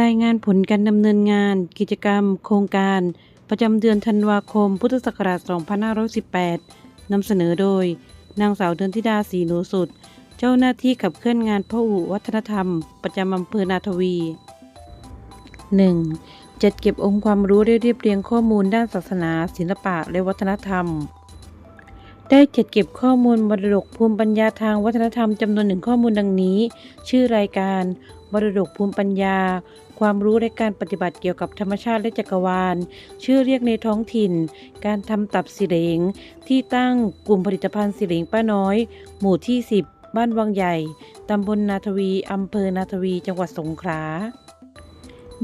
รายงานผลการดำเนินงาน กิจกรรม โครงการ ประจำเดือนธันวาคม พุทธศักราช 2518นำเสนอโดย นางสาวเดือนธิดาศรีหนูสุด เจ้าหน้าที่ขับเคลื่อนงานพหุวัฒนธรรม ประจำอำเภอนาทวี 1. จัดเก็บองค์ความรู้ได้เรียบเรียงข้อมูลด้านศาสนา ศิลปะ และวัฒนธรรม ได้จัดเก็บข้อมูลมรดกภูมิปัญญาทางวัฒนธรรมจำนวนหนึ่งข้อมูลดังนี้ ชื่อรายการมรดกภูมิปัญญา ความรู้และการปฏิบัติเกี่ยวกับธรรมชาติและจักรวาล ชื่อเรียกในท้องถิ่น การทำตับสิเหลง ที่ตั้งกลุ่มผลิตภัณฑ์สิเหลงป้าน้อย หมู่ที่ 10 บ้านวังใหญ่ ตำบลนาทวี อำเภอนาทวี จังหวัดสงขลา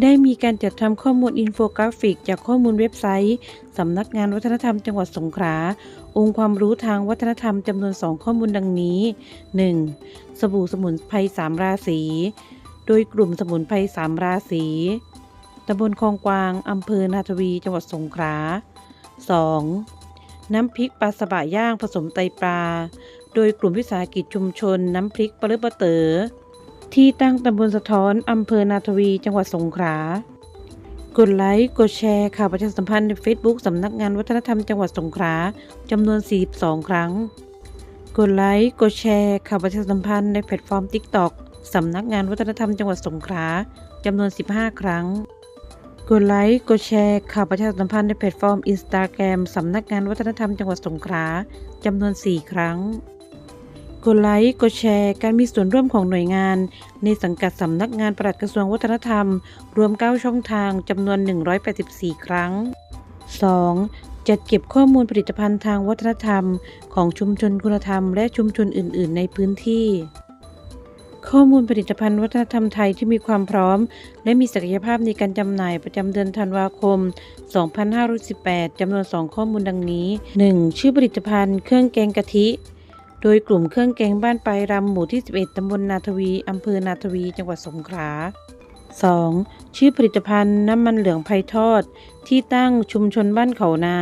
ได้มีการจัดทำข้อมูลอินโฟกราฟิก จากข้อมูลเว็บไซต์สำนักงานวัฒนธรรมจังหวัดสงขลา องค์ความรู้ทางวัฒนธรรมจำนวน 2 ข้อมูลดังนี้ 1. สบู่สมุนไพรสามราศี โดยกลุ่มสมุนไพรสามราศีตำบลคลองกวางอำเภอนาทวี จังหวัดสงขลา 2. น้ำพริกปลาสบะย่างผสมไตปลา โดยกลุ่มวิสาหกิจชุมชนน้ำพริกปลาเลือปะเต๋อ ที่ตั้งตำบลสะท้อนอำเภอนาทวี จังหวัดสงขลา กดไลค์ กดแชร์ข่าวประชาสัมพันธ์ใน Facebook สำนักงานวัฒนธรรมจังหวัดสงขลาจำนวน 42 ครั้ง กดไลค์ กดแชร์ข่าวประชาสัมพันธ์ในแพลตฟอร์ม TikTok สำนักงานวัฒนธรรมจังหวัดสงขลาจำนวน 15 ครั้ง กดไลค์ กดแชร์ข่าวประชาสัมพันธ์ในแพลตฟอร์ม Instagram สำนักงานวัฒนธรรมจังหวัดสงขลาจำนวน 4 ครั้ง กดไลค์ กดแชร์ การมีส่วนร่วมของหน่วยงาน ในสังกัดสำนักงานปลัดกระทรวงวัฒนธรรม รวม 9 ช่องทางจำนวน 184 ครั้ง 2. จัดเก็บข้อมูลผลิตภัณฑ์ทางวัฒนธรรม ของชุมชนคุณธรรม และชุมชนอื่น ๆ ในพื้นที่ ข้อมูลผลิตภัณฑ์วัฒนธรรมไทยที่มีความพร้อม และมีศักยภาพในการจำหน่ายประจำเดือนธันวาคม 2518จำนวน 2 ข้อมูลดังนี้ 1. ชื่อผลิตภัณฑ์ เครื่องแกงกะทิ โดยกลุ่มเครื่องแกงบ้านปลายรำหมู่ที่ 11 ตำบลนาทวี อำเภอนาทวี จังหวัดสงขลา 2. ชื่อผลิตภัณฑ์น้ำมันเหลืองไพทอด ที่ตั้งชุมชนบ้านเขานา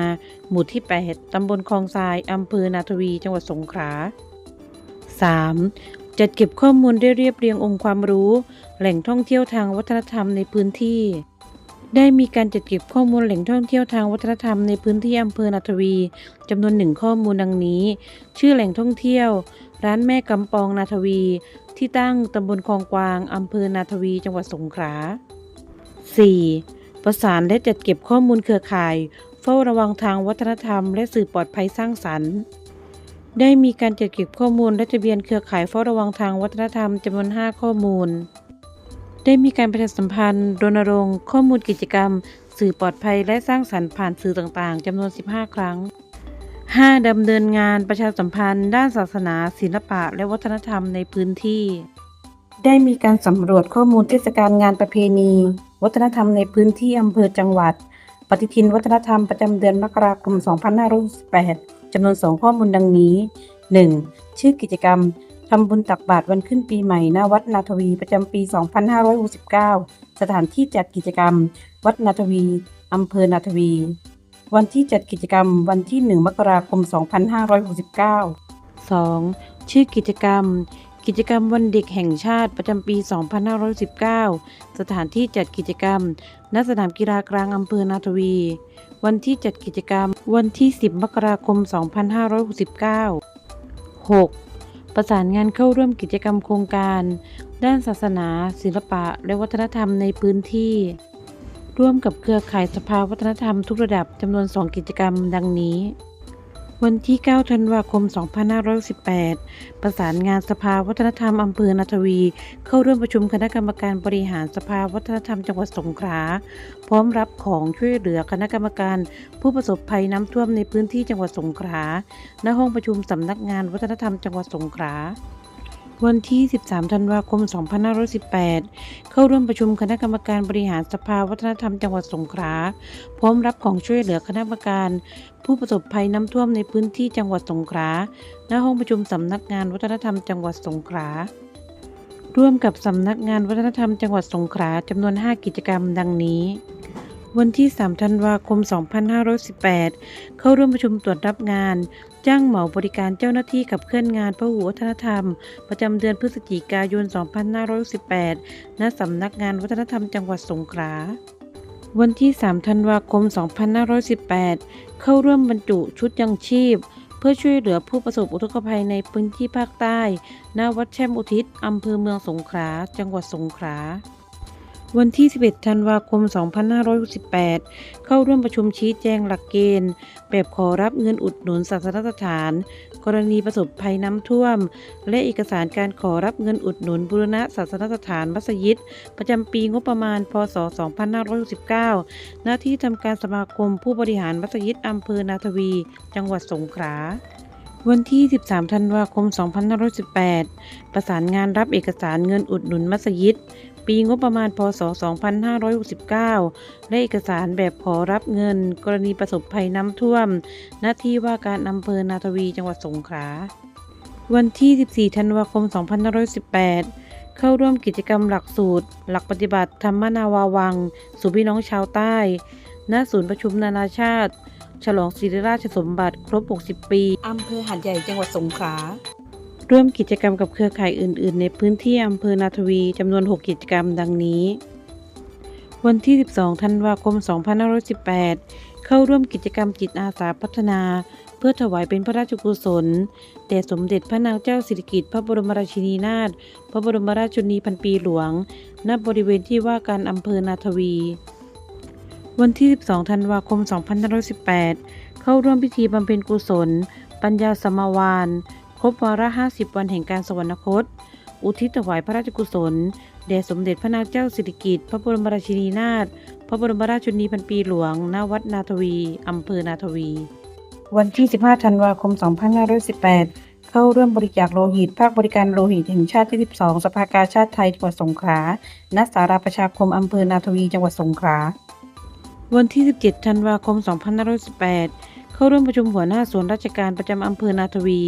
หมู่ที่ 8 ตำบลคลองทราย อำเภอนาทวี จังหวัดสงขลา 3. จัดเก็บข้อมูลได้เรียบเรียงองค์ความรู้ แหล่งท่องเที่ยวทางวัฒนธรรมในพื้นที่ ได้มีการจัดเก็บข้อมูลแหล่งท่องเที่ยวทางวัฒนธรรมในพื้นที่อำเภอนาทวีจำนวนหนึ่งข้อมูลดังนี้ ชื่อแหล่งท่องเที่ยว ร้านแม่กำปองนาทวี ที่ตั้งตำบลคลองกวางอำเภอนาทวีจังหวัดสงขลา 4. ประสานและจัดเก็บข้อมูลเครือข่าย เฝ้าระวังทางวัฒนธรรม และสื่อปลอดภัยสร้างสรรค์ ได้มีการจัดเก็บข้อมูลและทะเบียนเครือข่ายเฝ้าระวังทางวัฒนธรรมจำนวน 5 ข้อมูล ได้มีการประชาสัมพันธ์รณรงค์ข้อมูลกิจกรรม สื่อปลอดภัยและสร้างสรรค์ผ่านสื่อต่างๆจำนวน 15 ครั้ง 5. ดำเนินงานประชาสัมพันธ์ ด้านศาสนา ศิลปะ และวัฒนธรรมในพื้นที่ ได้มีการสำรวจข้อมูลเทศกาลงานประเพณี วัฒนธรรมในพื้นที่อำเภอจังหวัด ปฏิทินวัฒนธรรมประจำเดือนมกราคม 2568จำนวน 2 ข้อมูลดังนี้ 1. ชื่อกิจกรรม ทำบุญตักบาตรวันขึ้นปีใหม่ณวัดนาทวีประจำปี 2569 สถานที่จัดกิจกรรม วัดนาทวีอำเภอนาทวี วันที่จัดกิจกรรมวันที่ 1 มกราคม 2569 2. ชื่อกิจกรรม กิจกรรมวันเด็กแห่งชาติประจำปี 2519 สถานที่จัดกิจกรรม ณ สนามกีฬากลางอำเภอนาทวี วันที่จัดกิจกรรม วันที่ 10 มกราคม 2569 6. ประสานงานเข้าร่วมกิจกรรมโครงการ ด้านศาสนา ศิลปะ และวัฒนธรรมในพื้นที่ ร่วมกับเครือข่ายสภาวัฒนธรรมทุกระดับจำนวน 2 กิจกรรมดังนี้ วันที่ 9 ธันวาคม 2518 ประสานงานสภาวัฒนธรรมอำเภอนาทวี เข้าร่วมประชุมคณะกรรมการบริหารสภาวัฒนธรรมจังหวัดสงขลา พร้อมรับของช่วยเหลือคณะกรรมการ ผู้ประสบภัยน้ำท่วมในพื้นที่จังหวัดสงขลา ณ ห้องประชุมสำนักงานวัฒนธรรมจังหวัดสงขลา วันที่ 13 ธันวาคม 2518 เข้าร่วมประชุมคณะกรรมการบริหารสภาวัฒนธรรมจังหวัดสงขลา พร้อมรับของช่วยเหลือคณะกรรมการ ผู้ประสบภัยน้ำท่วมในพื้นที่จังหวัดสงขลา ณ ห้องประชุมสำนักงานวัฒนธรรมจังหวัดสงขลา ร่วมกับสำนักงานวัฒนธรรมจังหวัดสงขลาจำนวน 5 กิจกรรมดังนี้ วันที่ 3 ธันวาคม 2518 เข้าร่วมประชุมตรวจรับงาน จ้างเหมาบริการเจ้าหน้าที่ขับเคลื่อนงานพหุวัฒนธรรม ประจำเดือนพฤศจิกายน 2518 ณ สำนักงานวัฒนธรรมจังหวัดสงขลาวันที่ 3 ธันวาคม 2518 เข้าร่วมบรรจุชุดยังชีพ เพื่อช่วยเหลือผู้ประสบอุทกภัยในพื้นที่ภาคใต้ ณ วัดแช่มอุทิศ อำเภอเมืองสงขลา จังหวัดสงขลา วันที่ 11 ธันวาคม 2568 เข้าร่วมประชุมชี้แจงหลักเกณฑ์ แบบขอรับเงินอุดหนุนศาสนสถาน กรณีประสบภัยน้ำท่วม และเอกสารการขอรับเงินอุดหนุนบูรณะศาสนสถานมัสยิด ประจำปีงบประมาณ พศ 2569 หน้าที่ทำการสมาคมผู้บริหารมัสยิดอำเภอนาทวี จังหวัดสงขลาวันที่ 13 ธันวาคม 2518 ประสานงานรับเอกสารเงินอุดหนุนมัสยิด ปีงบประมาณพศ 2569 และเอกสารแบบขอรับเงิน กรณีประสบภัยน้ำท่วม หน้าที่ว่าการอำเภอนาทวีจังหวัดสงขลา วันที่ 14 ธันวาคม 2518 เข้าร่วมกิจกรรมหลักสูตร หลักปฏิบัติธรรมนาวาวัง สู่พี่น้องชาวใต้ ณ ศูนย์ประชุมนานาชาติ ฉลองศิริราชสมบัติครบ 60 ปี อำเภอหาดใหญ่จังหวัดสงขลา ร่วมกิจกรรมกับเครือข่ายอื่น ๆ ในพื้นที่อำเภอนาทวีจำนวน 6 กิจกรรมดังนี้ วันที่ 12 ธันวาคม 2518 เข้าร่วมกิจกรรมจิตอาสาพัฒนา เพื่อถวายเป็นพระราชกุศลแด่สมเด็จพระนางเจ้าสิริกิติ์พระบรมราชินีนาถพระบรมราชชนนีพันปีหลวง ณ บริเวณที่ว่าการอำเภอนาทวี วันที่ 12 ธันวาคม 2518 เข้าร่วมพิธีบำเพ็ญกุศล ปัญญาสมาวาน บวาระ 50 วันแห่งการสวรรคต อุทิศถวายพระราชกุศลแด่สมเด็จพระนางเจ้าสิริกิติ์พระบรมราชินีนาถพระบรมราชชนนีพันปีหลวงณวัดนาทวีอำเภอนาทวี วันที่ 15 ธันวาคม 2518 เข้าร่วมบริจาคโลหิต ภาคบริการโลหิตแห่งชาติที่ 12 สภากาชาติไทยจังหวัดสงขลาณสาราประชาคมอำเภอนาทวีจังหวัดสงขลาวันที่ 17 ธันวาคม 2518 เข้าร่วมประชุมหัวหน้าส่วนราชการประจำอำเภอนาทวี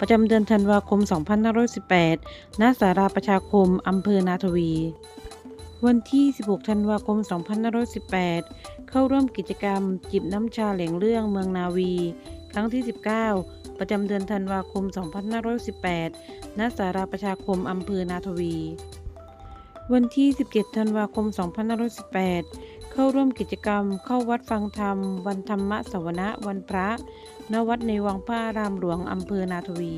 ประจำเดือนธันวาคม 2518ณสาราประชาคมอำเภอนาทวี วันที่ 16 ธันวาคม 2518 เข้าร่วมกิจกรรม จิบน้ำชาแหล่งเรื่องเมืองนาวี ครั้งที่ 19 ประจำเดือนธันวาคม 2518ณสาราประชาคมอำเภอนาทวี วันที่ 17 ธันวาคม 2518 เข้าร่วมกิจกรรม เข้าวัดฟังธรรม วันธรรมสวนะ วันพระ ณ วัดในวังพระอารามหลวงอำเภอนาทวี